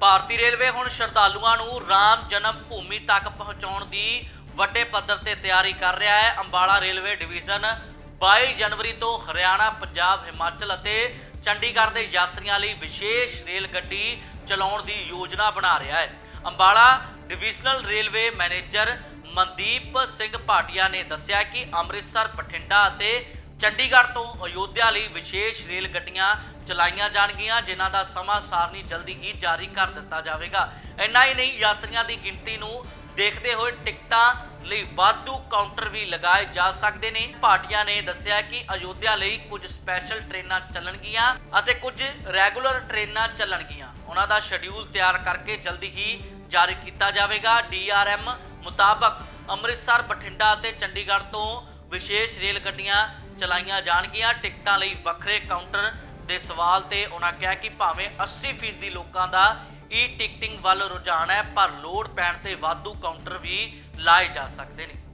ਭਾਰਤੀ railway ਹੁਣ ਸ਼ਰਧਾਲੂਆਂ ਨੂੰ ਰਾਮ ਜਨਮ ਭੂਮੀ ਤੱਕ ਪਹੁੰਚਾਉਣ ਦੀ ਵੱਡੇ ਪੱਧਰ ਤੇ ਤਿਆਰੀ ਕਰ ਰਿਹਾ ਹੈ। ਅੰਬਾਲਾ ਰੇਲਵੇ ਡਿਵੀਜ਼ਨ 22 ਜਨਵਰੀ ਤੋਂ ਹਰਿਆਣਾ, ਪੰਜਾਬ, ਹਿਮਾਚਲ ਅਤੇ ਚੰਡੀਗੜ੍ਹ ਦੇ ਯਾਤਰੀਆਂ ਲਈ ਵਿਸ਼ੇਸ਼ ਰੇਲ ਗੱਡੀ ਚਲਾਉਣ ਦੀ ਯੋਜਨਾ ਬਣਾ ਰਿਹਾ ਹੈ। Ambala divisional railway manager Mandeep Singh Bhatia ਨੇ ਦੱਸਿਆ ਕਿ ਅੰਮ੍ਰਿਤਸਰ, ਬਠਿੰਡਾ ਅਤੇ ਚੰਡੀਗੜ੍ਹ ਤੋਂ ਅਯੋਧਿਆ ਲਈ ਵਿਸ਼ੇਸ਼ ਰੇਲ ਗੱਡੀਆਂ ਚਲਾਈਆਂ ਜਾਣਗੀਆਂ, ਜਿਨ੍ਹਾਂ ਦਾ ਸਮਾਂ ਸਾਰਣੀ ਜਲਦੀ ਹੀ ਜਾਰੀ ਕਰ ਦਿੱਤਾ ਜਾਵੇਗਾ। ਇੰਨਾ ਹੀ ਨਹੀਂ, ਯਾਤਰੀਆਂ ਦੀ ਗਿਣਤੀ ਨੂੰ ਦੇਖਦੇ ਹੋਏ ਟਿਕਟਾਂ ਲਈ ਵਾਧੂ ਕਾਊਂਟਰ ਵੀ ਲਗਾਏ ਜਾ ਸਕਦੇ ਨੇ। ਭਾਟੀਆ ਨੇ ਦੱਸਿਆ ਕਿ ਅਯੋਧਿਆ ਲਈ ਕੁਝ ਸਪੈਸ਼ਲ ਟ੍ਰੇਨਾਂ ਚੱਲਣਗੀਆਂ ਅਤੇ ਕੁਝ ਰੈਗੂਲਰ ਟ੍ਰੇਨਾਂ ਚੱਲਣਗੀਆਂ। ਉਹਨਾਂ ਦਾ ਸ਼ਡਿਊਲ ਤਿਆਰ ਕਰਕੇ ਜਲਦੀ ਹੀ ਜਾਰੀ ਕੀਤਾ ਜਾਵੇਗਾ। ਡੀਆਰਐਮ ਮੁਤਾਬਕ ਅੰਮ੍ਰਿਤਸਰ, ਬਠਿੰਡਾ ਅਤੇ ਚੰਡੀਗੜ੍ਹ ਤੋਂ ਵਿਸ਼ੇਸ਼ ਰੇਲ ਗੱਡੀਆਂ ਚਲਾਈਆਂ ਜਾਣਗੀਆਂ। ਟਿਕਟਾਂ ਲਈ ਵੱਖਰੇ ਕਾਊਂਟਰ ਦੇ ਸਵਾਲ ਤੇ ਉਹਨਾਂ ਕਿਹਾ ਕਿ ਭਾਵੇਂ 80% ਲੋਕਾਂ ਦਾ ਈ ਟਿਕਟਿੰਗ ਵੱਲ ਰੁਝਾਨ ਹੈ, ਪਰ ਲੋੜ ਪੈਣ ਤੇ ਵਾਧੂ ਕਾਊਂਟਰ ਵੀ ਲਾਏ ਜਾ ਸਕਦੇ ਨੇ।